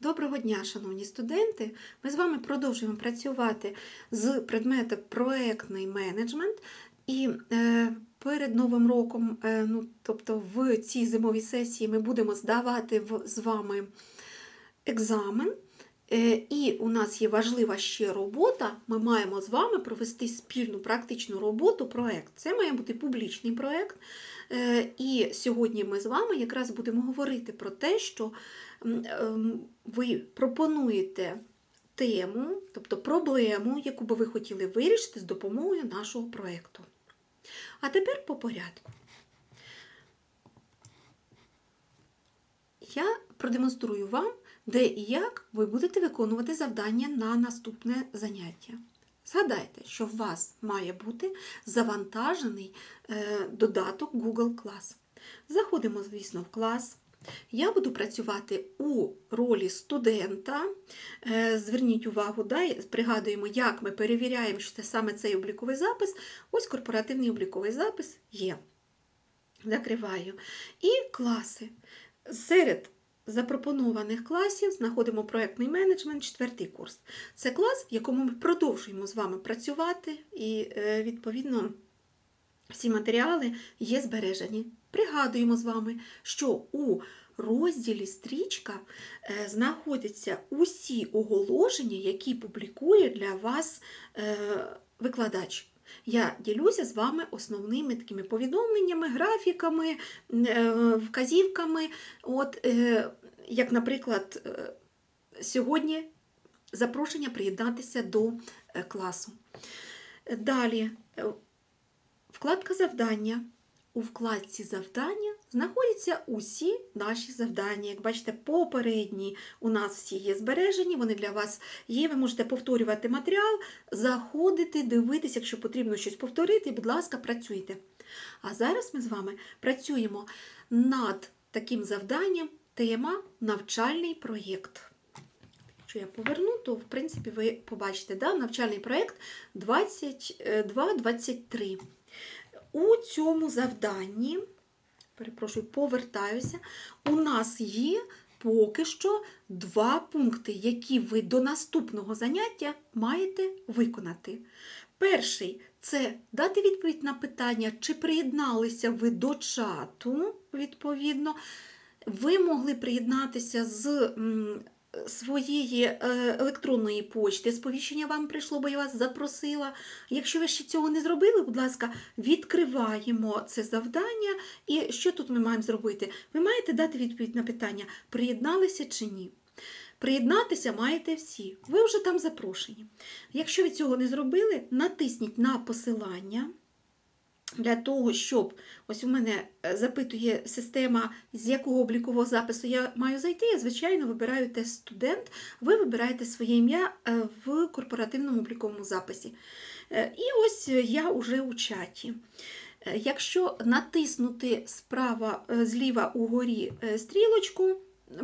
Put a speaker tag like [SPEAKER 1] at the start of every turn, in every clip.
[SPEAKER 1] Доброго дня, шановні студенти! Ми з вами продовжуємо працювати з предметом проектний менеджмент. І е, перед Новим роком, е, ну, тобто в цій зимовій сесії, ми будемо здавати з вами екзамен. Е, і у нас є важлива ще робота. Ми маємо з вами провести спільну практичну роботу, проект. Це має бути публічний проект. І сьогодні ми з вами якраз будемо говорити про те, що ви пропонуєте тему, тобто проблему, яку би ви хотіли вирішити з допомогою нашого проєкту. А тепер по порядку. Я продемонструю вам, де і як ви будете виконувати завдання на наступне заняття. Згадайте, що у вас має бути завантажений е, додаток Google Class. Заходимо, звісно, в клас. Я буду працювати у ролі студента. Е, Зверніть увагу, да, пригадуємо, як ми перевіряємо, що це саме цей обліковий запис. Ось корпоративний обліковий запис є. Закриваю. І класи. Серед запропонованих класів знаходимо проєктний менеджмент, четвертий курс. Це клас, в якому ми продовжуємо з вами працювати, і, е, відповідно, всі матеріали є збережені. Пригадуємо з вами, що у розділі стрічка е, знаходяться усі оголошення, які публікує для вас е, викладач. Я ділюся з вами основними такими повідомленнями, графіками, е, вказівками. От, як, наприклад, сьогодні запрошення приєднатися до класу. Далі, вкладка завдання. У вкладці завдання знаходяться усі наші завдання. Як бачите, попередні у нас всі є збережені, вони для вас є. Ви можете повторювати матеріал, заходити, дивитися, якщо потрібно щось повторити, будь ласка, працюйте. А зараз ми з вами працюємо над таким завданням тема навчальний проєкт. Якщо я поверну, то в принципі ви побачите да, навчальний проєкт 22-23. У цьому завданні, перепрошую, повертаюся, у нас є поки що два пункти, які ви до наступного заняття маєте виконати. Перший це дати відповідь на питання, чи приєдналися ви до чату, відповідно. Ви могли приєднатися з своєї е, електронної почти. Сповіщення вам прийшло, бо я вас запросила. Якщо ви ще цього не зробили, будь ласка, відкриваємо це завдання. І що тут ми маємо зробити? Ви маєте дати відповідь на питання, приєдналися чи ні. Приєднатися маєте всі. Ви вже там запрошені. Якщо ви цього не зробили, натисніть на посилання. Для того, щоб ось у мене е, запитує система, з якого облікового запису я маю зайти, я, звичайно, вибираю тест студент, ви вибираєте своє ім'я е, в корпоративному обліковому записі. Е, І ось я вже у чаті. Якщо натиснути справа зліва угорі стрілочку,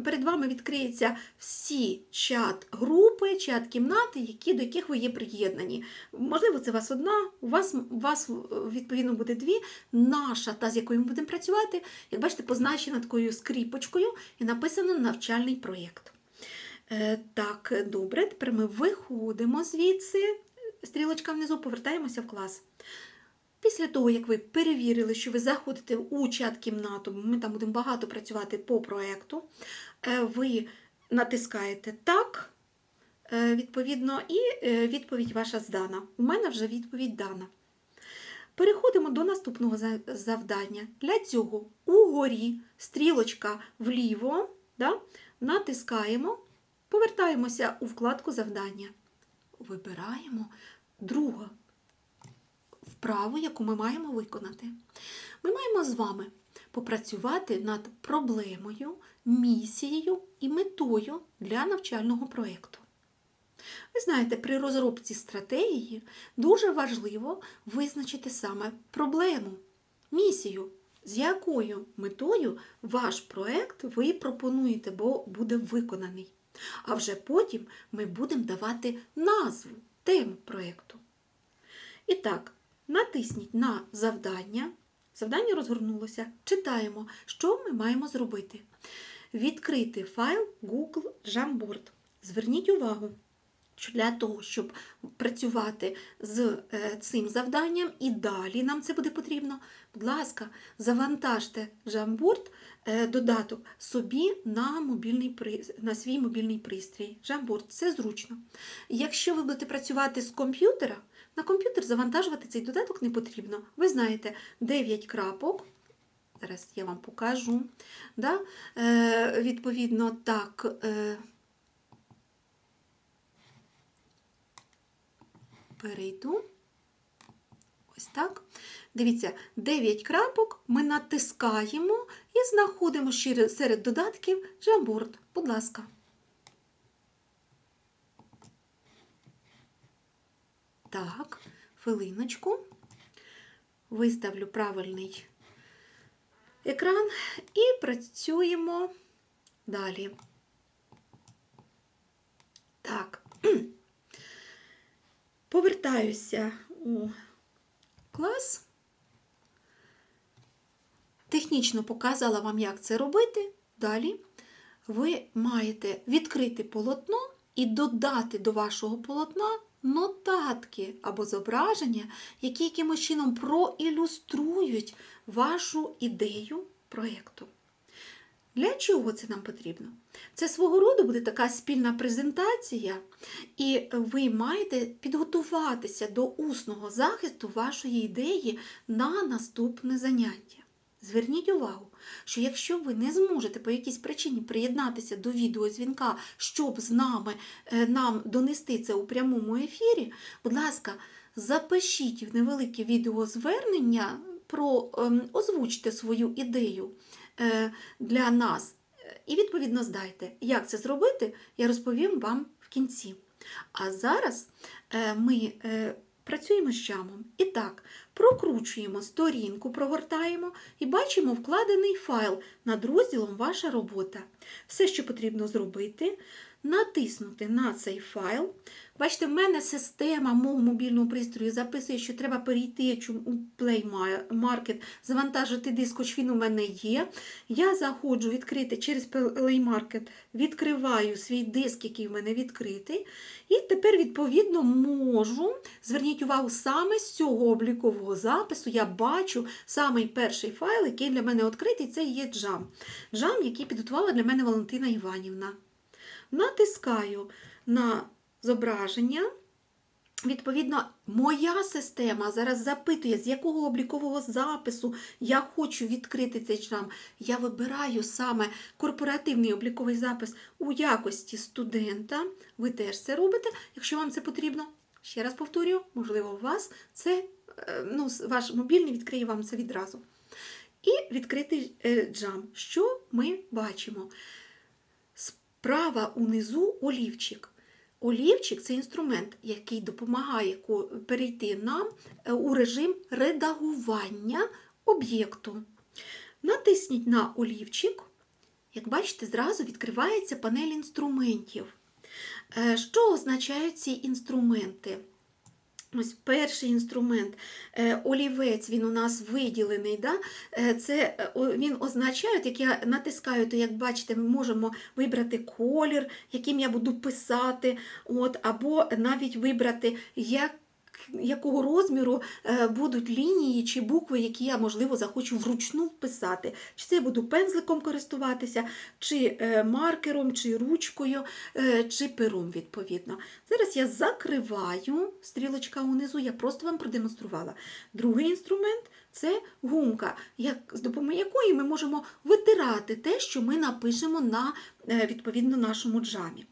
[SPEAKER 1] перед вами відкриються всі чат-групи, чат-кімнати, які, до яких ви є приєднані. Можливо, це у вас одна, у вас, у вас відповідно буде дві. Наша, та з якою ми будемо працювати, як бачите, позначена такою скріпочкою і написано навчальний проєкт. Е, Так, добре, тепер ми виходимо звідси, стрілочка внизу, повертаємося в клас. Після того, як ви перевірили, що ви заходите у чат-кімнату, ми там будемо багато працювати по проєкту, е, ви натискаєте Так, е, відповідно, і е, відповідь ваша здана. У мене вже відповідь дана. Переходимо до наступного завдання. Для цього угорі стрілочка вліво, да, натискаємо, повертаємося у вкладку завдання. Вибираємо другу вправу, яку ми маємо виконати. Ми маємо з вами попрацювати над проблемою, місією і метою для навчального проєкту. Ви знаєте, при розробці стратегії дуже важливо визначити саме проблему, місію, з якою метою ваш проєкт ви пропонуєте, бо буде виконаний. А вже потім ми будемо давати назву, тему проєкту. І так, натисніть на завдання. Завдання розгорнулося. Читаємо, що ми маємо зробити. відкрити файл Google Jamboard. Зверніть увагу, для того, щоб працювати з е, цим завданням і далі нам це буде потрібно, будь ласка, завантажте Jamboard е, додаток собі на, мобільний, на свій мобільний пристрій. Jamboard – це зручно. Якщо ви будете працювати з комп'ютера, на комп'ютер завантажувати цей додаток не потрібно. Ви знаєте 9 крапок. Зараз я вам покажу. Да? Е, відповідно, так. Е, перейду. Ось так. Дивіться, 9 крапок ми натискаємо і знаходимо серед додатків Jamboard. Будь ласка. Так, хвилиночку. Виставлю правильний екран і працюємо далі. Так. Повертаюся у клас. Технічно показала вам, як це робити. Далі ви маєте відкрити полотно і додати до вашого полотна нотатки або зображення, які якимось чином проілюструють вашу ідею проєкту. Для чого це нам потрібно? Це свого роду буде така спільна презентація, і ви маєте підготуватися до усного захисту вашої ідеї на наступне заняття. Зверніть увагу, що якщо ви не зможете по якійсь причині приєднатися до відеозвінка, щоб з нами е, нам донести це у прямому ефірі, будь ласка, запишіть в невелике відеозвернення про ем, озвучте свою ідею для нас. І відповідно здайте. Як це зробити, я розповім вам в кінці. А зараз е, ми е, працюємо з джамом. І так, прокручуємо сторінку, прогортаємо і бачимо вкладений файл над розділом Ваша робота. Все, що потрібно зробити, натиснути на цей файл. Бачите, в мене система мого мобільного пристрою записує, що треба перейти у Play Market, завантажити диск, хоч він у мене є. Я заходжу відкрити через Play Market, відкриваю свій диск, який в мене відкритий. І тепер, відповідно, можу, зверніть увагу, саме з цього облікового запису я бачу самий перший файл, який для мене відкритий, це є джам. Джам, який підготувала для мене Валентина Іванівна. Натискаю на зображення. Відповідно, моя система зараз запитує, з якого облікового запису я хочу відкрити цей джам. Я вибираю саме корпоративний обліковий запис у якості студента. Ви теж це робите, якщо вам це потрібно. Ще раз повторюю, можливо, у вас це е, ну, ваш мобільний відкриє вам це відразу. І відкрити е, джам. Що ми бачимо? Справа унизу олівчик. Олівчик це інструмент, який допомагає перейти нам е, у режим редагування об'єкту. Натисніть на олівчик. Як бачите, зразу відкривається панель інструментів. Е, Що означають ці інструменти? Ось перший інструмент, е, олівець, він у нас виділений. Да? Е, Це е, він означає, от як я натискаю, то як бачите, ми можемо вибрати колір, яким я буду писати, от, або навіть вибрати, як, якого розміру е, будуть лінії чи букви, які я, можливо, захочу вручну вписати. Чи це я буду пензликом користуватися, чи е, маркером, чи ручкою, е, чи пером, відповідно. Зараз я закриваю стрілочка унизу, я просто вам продемонструвала. Другий інструмент це гумка, як, з допомогою якої ми можемо витирати те, що ми напишемо на е, відповідно нашому джамі.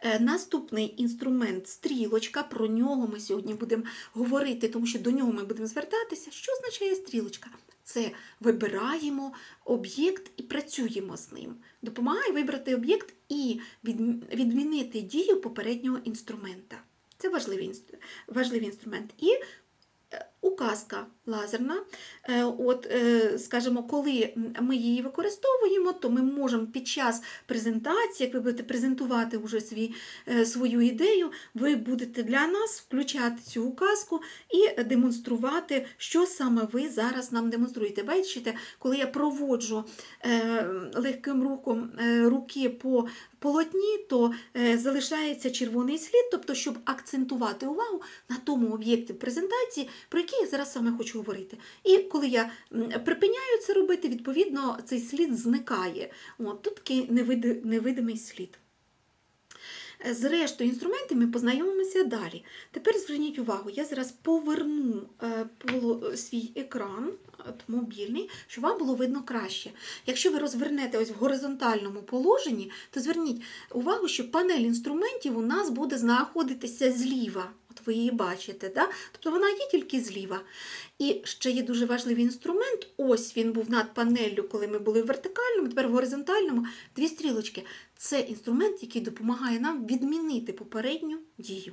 [SPEAKER 1] Е, Наступний інструмент стрілочка. Про нього ми сьогодні будемо говорити, тому що до нього ми будемо звертатися. Що означає стрілочка? Це вибираємо об'єкт і працюємо з ним. Допомагає вибрати об'єкт і відмінити дію попереднього інструмента. Це важливий, інструмент. І е, указка лазерна. Е, От, е, скажімо, коли ми її використовуємо, то ми можемо під час презентації, як ви будете презентувати вже свій, е, свою ідею, ви будете для нас включати цю указку і демонструвати, що саме ви зараз нам демонструєте. Бачите, коли я проводжу легким рухом руки по полотні, то залишається червоний слід, тобто, щоб акцентувати увагу на тому об'єкті презентації, про який я зараз саме хочу говорити. І коли я припиняю це робити, відповідно, цей слід зникає. От, тут такий невиди- невидимий слід. Е, З рештою інструментів ми познайомимося далі. Тепер зверніть увагу, я зараз поверну е, поло- свій екран от, мобільний, щоб вам було видно краще. Якщо ви розвернете ось в горизонтальному положенні, то зверніть увагу, що панель інструментів у нас буде знаходитися зліва. От ви її бачите, да? тобто вона є тільки зліва. І ще є дуже важливий інструмент. Ось він був над панеллю, коли ми були в вертикальному, тепер в горизонтальному. Дві стрілочки. Це інструмент, який допомагає нам відмінити попередню дію.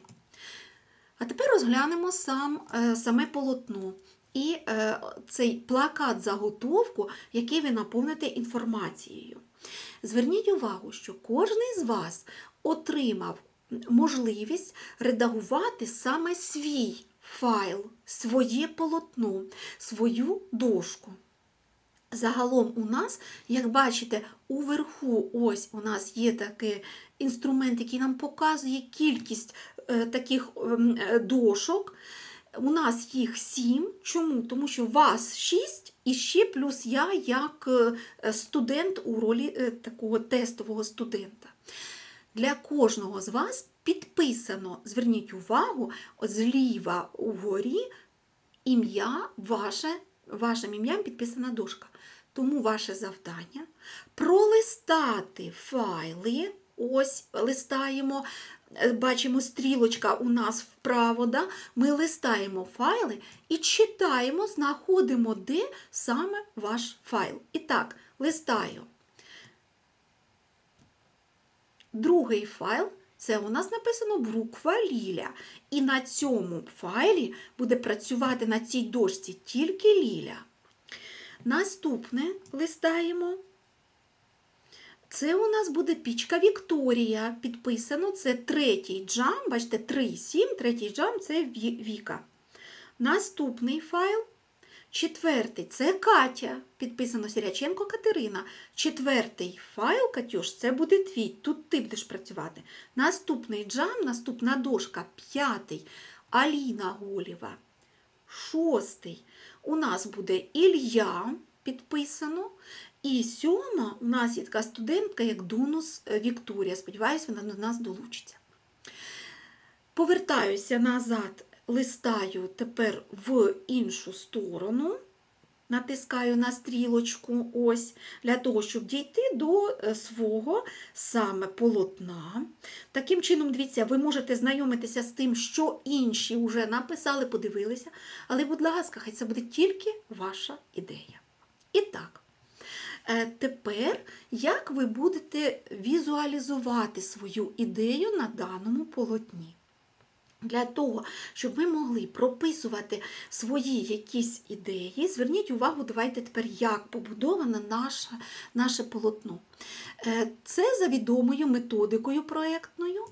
[SPEAKER 1] А тепер розглянемо сам, е, саме полотно і е, цей плакат-заготовку, який ви наповните інформацією. Зверніть увагу, що кожен з вас отримав можливість редагувати саме свій файл, своє полотно, свою дошку. Загалом у нас, як бачите, уверху ось у нас є такий інструмент, який нам показує кількість е, таких ем, е, дошок. У нас їх сім. Чому? Тому що вас шість і ще плюс я як е, студент у ролі такого тестового студента. Для кожного з вас підписано, зверніть увагу, зліва угорі ім'я ваше, вашим ім'ям підписана дошка. Тому ваше завдання пролистати файли. Ось листаємо, е, бачимо, стрілочка у нас вправо. Да? Ми листаємо файли і читаємо, знаходимо, де саме ваш файл. І так, листаю. Другий файл це у нас написано буква Ліля. І на цьому файлі буде працювати на цій дошці тільки Ліля. Наступне листаємо. Це у нас буде пічка Вікторія. Підписано це третій джам. Бачите, 3, третій джам це Віка. Наступний файл. Четвертий це Катя. Підписано Сіряченко Катерина. Четвертий файл, Катюш, це буде твій. Тут ти будеш працювати. Наступний джам, наступна дошка. П'ятий. Аліна Голєва. Шостий. У нас буде Ілля підписано. І сьома у нас є така студентка, як Дунус е, Вікторія. Сподіваюсь, вона до нас долучиться. Повертаюся назад, листаю тепер в іншу сторону. Натискаю на стрілочку ось для того, щоб дійти до е, свого саме полотна. Таким чином, дивіться, ви можете знайомитися з тим, що інші вже написали, подивилися, але, будь ласка, хай це буде тільки ваша ідея. І так, е, тепер як ви будете візуалізувати свою ідею на даному полотні? Для того, щоб ми могли прописувати свої якісь ідеї, зверніть увагу, давайте тепер, як побудоване наше, наше полотно. Е, Це за відомою методикою проєктною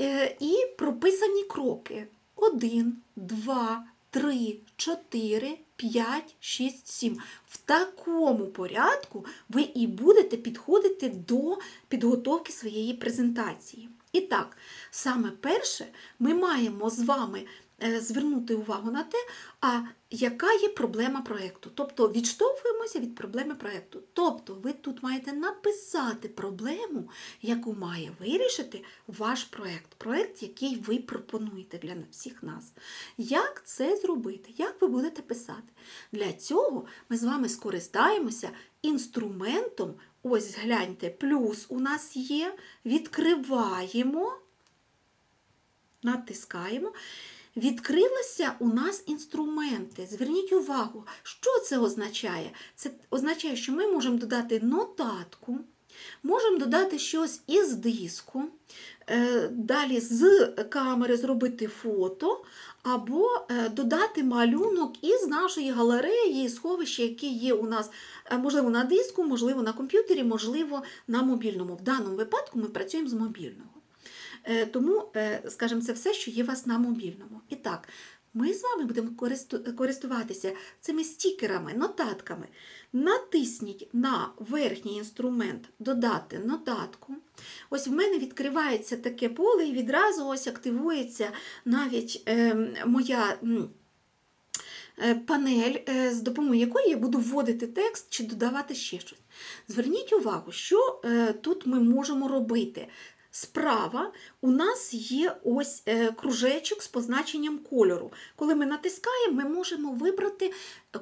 [SPEAKER 1] Е, і прописані кроки. 1, 2, 3, 4, 5, 6, 7. В такому порядку ви і будете підходити до підготовки своєї презентації. І так, саме перше, ми маємо з вами е, звернути увагу на те, а яка є проблема проєкту. Тобто відштовхуємося від проблеми проєкту. Тобто ви тут маєте написати проблему, яку має вирішити ваш проєкт, проєкт, який ви пропонуєте для всіх нас. Як це зробити? Як ви будете писати? Для цього ми з вами скористаємося інструментом. Ось гляньте, плюс у нас є, відкриваємо, натискаємо. Відкрилися у нас інструменти. Зверніть увагу, що це означає? Це означає, що ми можемо додати нотатку, Можемо додати щось із диску, е, далі з камери зробити фото, або е, додати малюнок із нашої галереї, сховища, які є у нас, е, можливо, на диску, можливо, на комп'ютері, можливо, на мобільному. В даному випадку ми працюємо з мобільного. Е, Тому, скажімо, це все, що є у вас на мобільному. І так, ми з вами будемо користуватися цими стікерами, нотатками. Натисніть на верхній інструмент Додати нотатку. Ось в мене відкривається таке поле, і відразу ось активується навіть е, моя. е, Панель, е, з допомогою якої я буду вводити текст чи додавати ще щось. Зверніть увагу, що е, тут ми можемо робити. Справа у нас є ось е, кружечок з позначенням кольору. Коли ми натискаємо, ми можемо вибрати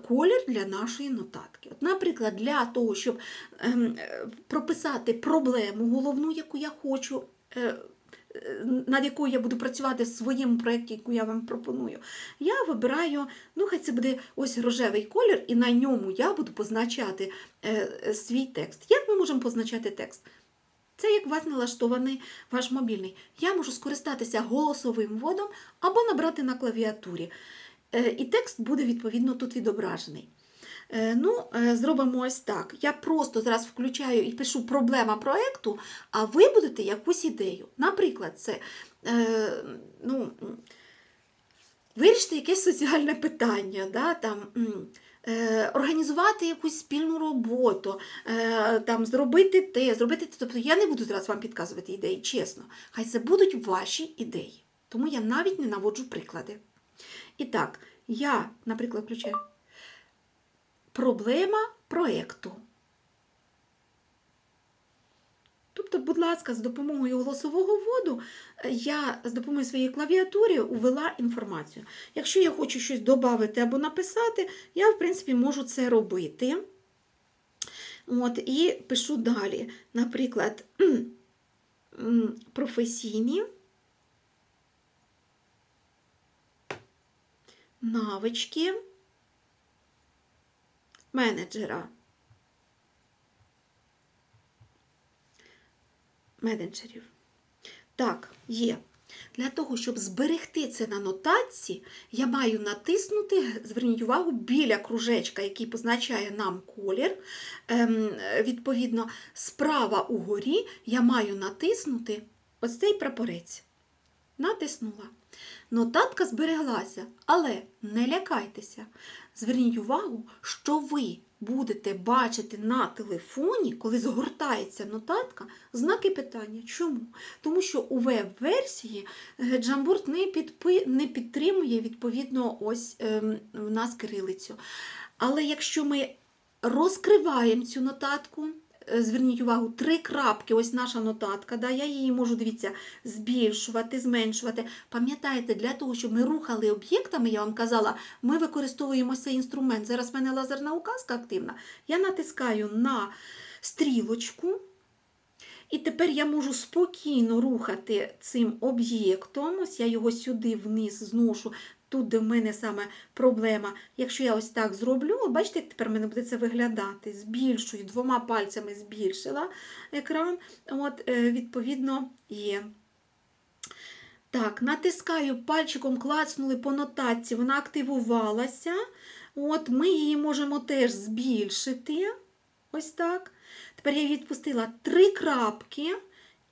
[SPEAKER 1] колір для нашої нотатки. От, наприклад, для того, щоб ем, е, прописати проблему головну, яку я хочу. е, над якою я буду працювати в своєму проєкті, яку я вам пропоную, я вибираю, ну хай це буде ось рожевий колір, і на ньому я буду позначати е, свій текст. Як ми можемо позначати текст? Це як у вас налаштований ваш мобільний. Я можу скористатися голосовим вводом або набрати на клавіатурі. Е, І текст буде відповідно тут відображений. Е, Ну, е, зробимо ось так. Я просто зараз включаю і пишу проблема проєкту, а ви будете якусь ідею. Наприклад, це ну, вирішити якесь соціальне питання, да, там, організувати якусь спільну роботу, е, там, зробити те, зробити те. Тобто я не буду зараз вам підказувати ідеї, чесно. Хай це будуть ваші ідеї. Тому я навіть не наводжу приклади. І так, я, наприклад, включаю проблема проєкту. Тобто, будь ласка, з допомогою голосового вводу е, я з допомогою своєї клавіатури увела інформацію. Якщо я хочу щось додати або написати, я, в принципі, можу це робити. От, і пишу далі. Наприклад, професійні навички менеджера. Менеджерів. Так, є. Для того, щоб зберегти це на нотатці, я маю натиснути, зверніть увагу, біля кружечка, який позначає нам колір. Ем, відповідно, справа угорі я маю натиснути ось цей прапорець. Натиснула. Нотатка збереглася, але не лякайтеся. Зверніть увагу, що ви будете бачити на телефоні, коли згортається нотатка, знаки питання. Чому? Тому що у веб-версії е, Jamboard не, підпи... не підтримує відповідно ось ем, в нас кирилицю. Але якщо ми розкриваємо цю нотатку, зверніть увагу, три крапки, ось наша нотатка, да, я її можу, дивіться, збільшувати, зменшувати. Пам'ятаєте, для того, щоб ми рухали об'єктами, я вам казала, ми використовуємо цей інструмент. Зараз в мене лазерна указка активна. Я натискаю на стрілочку, і тепер я можу спокійно рухати цим об'єктом. Ось я його сюди вниз зношу. Тут, де в мене саме проблема. Якщо я ось так зроблю, бачите, як тепер в мене буде це виглядати. Збільшую, двома пальцями збільшила екран. От, е, Відповідно, є. Так, натискаю пальчиком, клацнули по нотатці, вона активувалася. От, Ми її можемо теж збільшити. Ось так. Тепер я відпустила три крапки.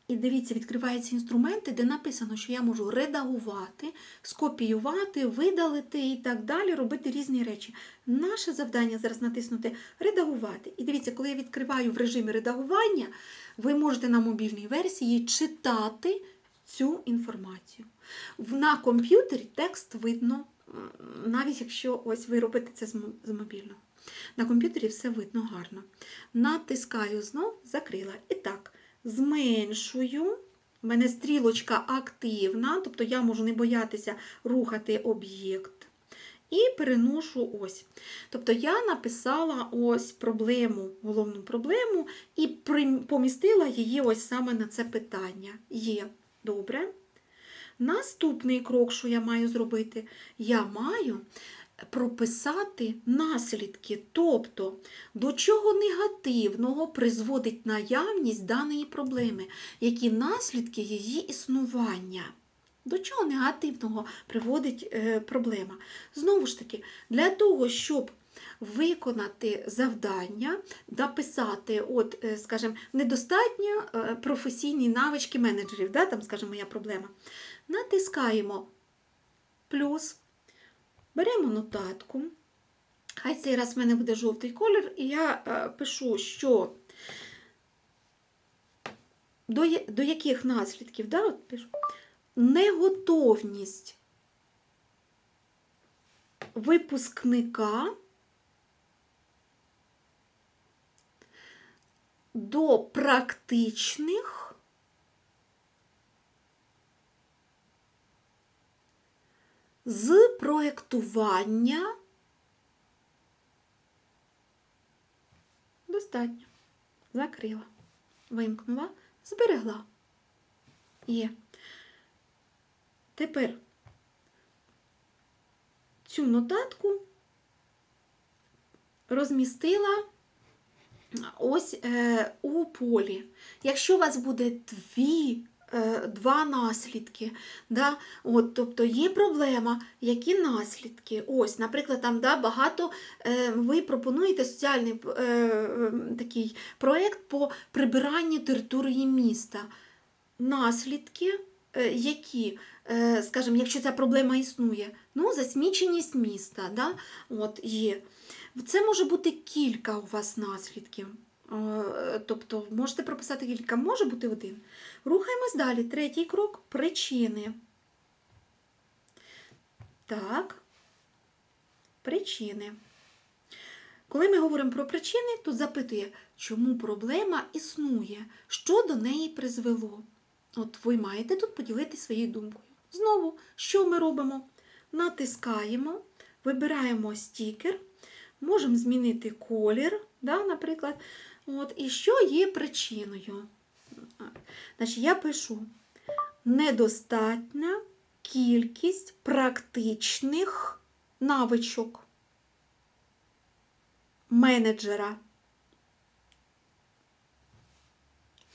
[SPEAKER 1] І дивіться, відкриваються інструменти, де написано, що я можу редагувати, скопіювати, видалити і так далі, робити різні речі. Наше завдання зараз натиснути редагувати. І дивіться, коли я відкриваю в режимі редагування, ви можете на мобільній версії читати цю інформацію. На комп'ютері текст видно, навіть якщо ось ви робите це з мобільного. На комп'ютері все видно гарно. Натискаю знов, закрила. І так, зменшую. У мене стрілочка активна, тобто я можу не боятися рухати об'єкт. І переношу ось. Тобто я написала ось проблему, головну проблему, і помістила її ось саме на це питання. Є. Добре. Наступний крок, що я маю зробити, я маю прописати наслідки, тобто до чого негативного призводить наявність даної проблеми, які наслідки її існування. До чого негативного приводить е, проблема? Знову ж таки, для того, щоб виконати завдання, написати, от, е, скажімо, недостатньо е, професійні навички менеджерів, да, там, скажімо, моя проблема. Натискаємо плюс, беремо нотатку. Хай цей раз в мене буде жовтий колір, і я е, пишу, що до, до яких наслідків, да, от пишу, неготовність випускника до практичних з проєктування достатньо. Закрила, вимкнула, зберегла. Є. Тепер цю нотатку розмістила ось е, у полі. Якщо у вас буде дві, два наслідки, да, от, тобто є проблема, які наслідки? Ось, наприклад, там да, багато е, ви пропонуєте соціальний е, е, такий проєкт по прибиранню території міста. Наслідки, е, які, е, скажімо, якщо ця проблема існує, ну, засміченість міста, да, от, є. Це може бути кілька у вас наслідків. Тобто можете прописати кілька, може бути один. Рухаємось далі. Третій крок причини. Так. Причини. Коли ми говоримо про причини, тут запитує, чому проблема існує, що до неї призвело. От ви маєте тут поділитися своєю думкою. Знову, що ми робимо? Натискаємо, вибираємо стікер, можемо змінити колір, да, наприклад. От, і що є причиною? Значить, я пишу недостатня кількість практичних навичок менеджера.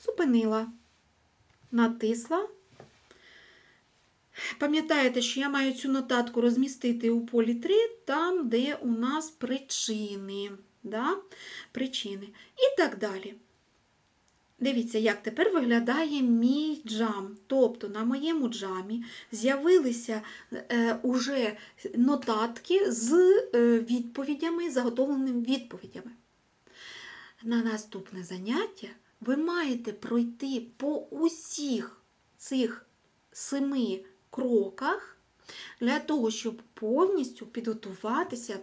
[SPEAKER 1] Зупинила, натисла. Пам'ятаєте, що я маю цю нотатку розмістити у полі 3, там, де у нас причини. Да? Причини. І так далі. Дивіться, як тепер виглядає мій джам. Тобто на моєму джамі з'явилися е, уже нотатки з е, відповідями, заготовленими відповідями. На наступне заняття ви маєте пройти по усіх цих семи кроках для того, щоб повністю підготуватися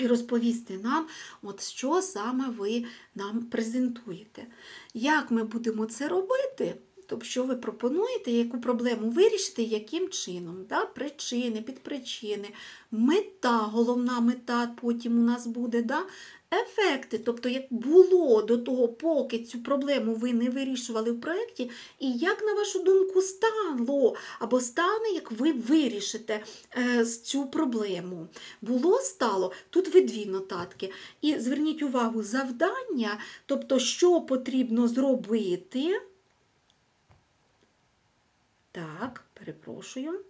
[SPEAKER 1] і розповісти нам, от що саме ви нам презентуєте. Як ми будемо це робити? Тобто, що ви пропонуєте, яку проблему вирішити, яким чином? Да? Причини, підпричини, мета, головна мета потім у нас буде. Да? Ефекти, тобто, як було до того, поки цю проблему ви не вирішували в проєкті, і як, на вашу думку, стало або стане, як ви вирішите е, цю проблему. Було, стало, тут ви дві нотатки. І зверніть увагу, завдання, тобто, що потрібно зробити. Так, перепрошую.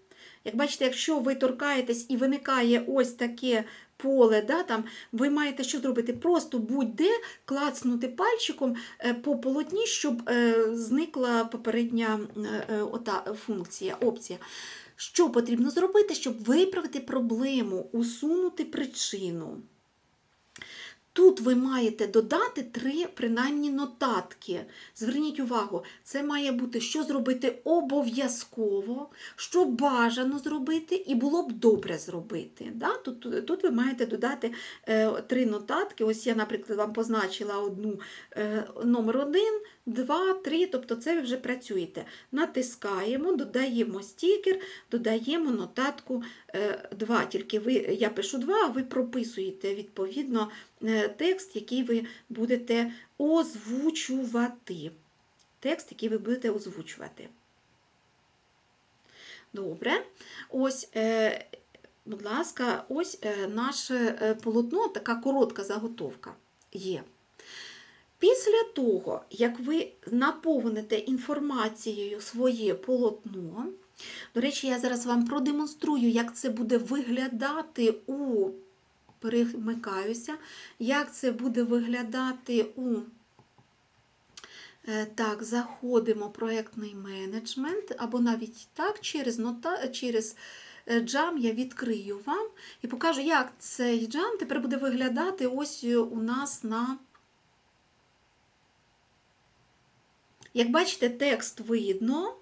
[SPEAKER 1] Як бачите, якщо ви торкаєтесь і виникає ось таке поле, да, там, ви маєте що зробити? Просто будь-де клацнути пальчиком е, по полотні, щоб е, зникла попередня е, ота функція, опція. Що потрібно зробити, щоб виправити проблему, усунути причину? Тут ви маєте додати три принаймні нотатки. Зверніть увагу, це має бути, що зробити обов'язково, що бажано зробити, і було б добре зробити. Да? Тут, тут ви маєте додати е, три нотатки. Ось я, наприклад, вам позначила одну е, номер один, два, три, тобто це ви вже працюєте. Натискаємо, додаємо стікер, додаємо нотатку 2. Тільки ви, я пишу 2, а ви прописуєте відповідно е, текст, який ви будете озвучувати. Текст, який ви будете озвучувати. Добре. Ось е, Будь ласка, ось е, наше е, полотно, така коротка заготовка є. Після того, як ви наповните інформацією своє полотно, до речі, я зараз вам продемонструю, як це буде виглядати у перемикаюся, як це буде виглядати у Е, Так, заходимо проєктний менеджмент, або навіть так, через, нота, через е, джам я відкрию вам і покажу, як цей джам тепер буде виглядати ось у нас на. Як бачите, текст видно.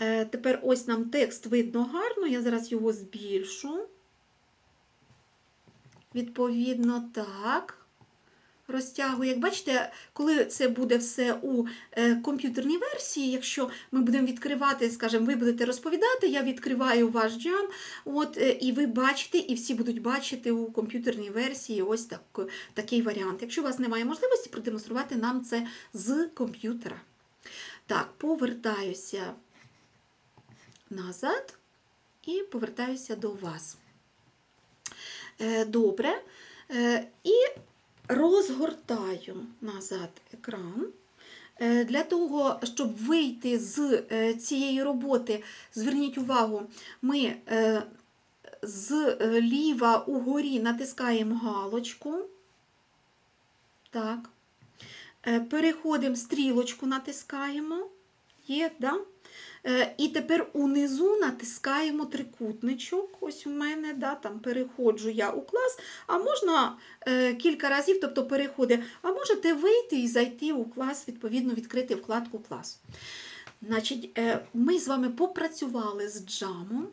[SPEAKER 1] Е, Тепер ось нам текст видно гарно, я зараз його збільшу. Відповідно, так розтягую. Як бачите, коли це буде все у е, комп'ютерній версії, якщо ми будемо відкривати, скажімо, ви будете розповідати, я відкриваю ваш джам, от, е, і ви бачите, і всі будуть бачити у комп'ютерній версії ось так, такий варіант. Якщо у вас немає можливості продемонструвати нам це з комп'ютера. Так, повертаюся назад і повертаюся до вас. Е, Добре. І розгортаю назад екран. Е, Для того, щоб вийти з е, цієї роботи, зверніть увагу, ми е, зліва угорі натискаємо галочку. Так. Переходимо, стрілочку натискаємо. Є, да? Е, І тепер унизу натискаємо трикутничок. Ось у мене, да, там переходжу я у клас, а можна е, кілька разів, тобто переходи, а можете вийти і зайти у клас, відповідно, відкрити вкладку клас. Значить, е, ми з вами попрацювали з джамом.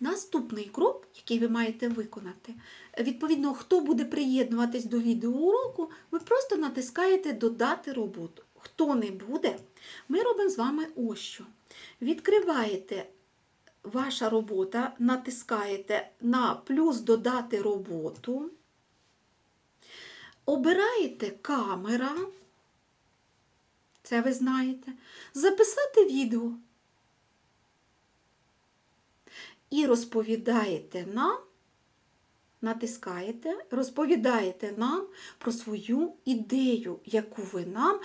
[SPEAKER 1] Наступний крок, який ви маєте виконати, відповідно, хто буде приєднуватись до відеоуроку, ви просто натискаєте Додати роботу. Хто не буде, ми робимо з вами ось що. Відкриваєте ваша робота, натискаєте на плюс Додати роботу, обираєте камера, це ви знаєте, записати відео. І розповідаєте нам, натискаєте, розповідаєте нам про свою ідею, яку ви нам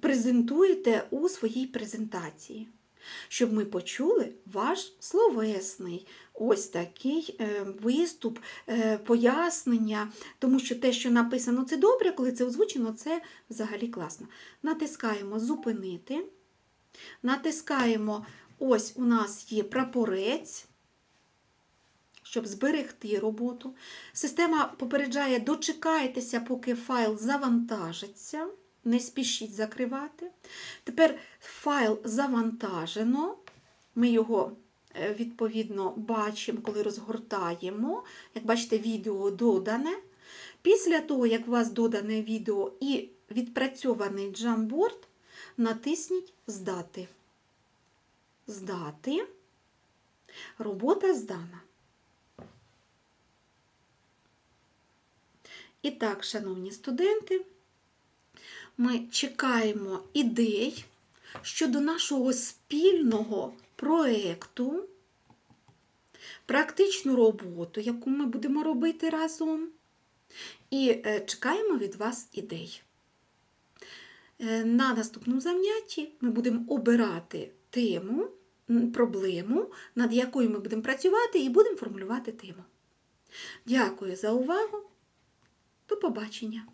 [SPEAKER 1] презентуєте у своїй презентації. Щоб ми почули ваш словесний ось такий е, виступ, е, пояснення, тому що те, що написано, це добре, коли це озвучено, це взагалі класно. Натискаємо Зупинити. Натискаємо, ось у нас є прапорець, щоб зберегти роботу. Система попереджає, дочекайтеся, поки файл завантажиться. Не спішіть закривати. Тепер файл завантажено. Ми його е, відповідно бачимо, коли розгортаємо. Як бачите, відео додане. Після того, як у вас додане відео і відпрацьований джамборд, натисніть Здати. Здати. Робота здана. І так, шановні студенти, ми чекаємо ідей щодо нашого спільного проєкту, практичну роботу, яку ми будемо робити разом. І е, чекаємо від вас ідей. Е, На наступному занятті ми будемо обирати тему, проблему, над якою ми будемо працювати, і будемо формулювати тему. Дякую за увагу. До побачення!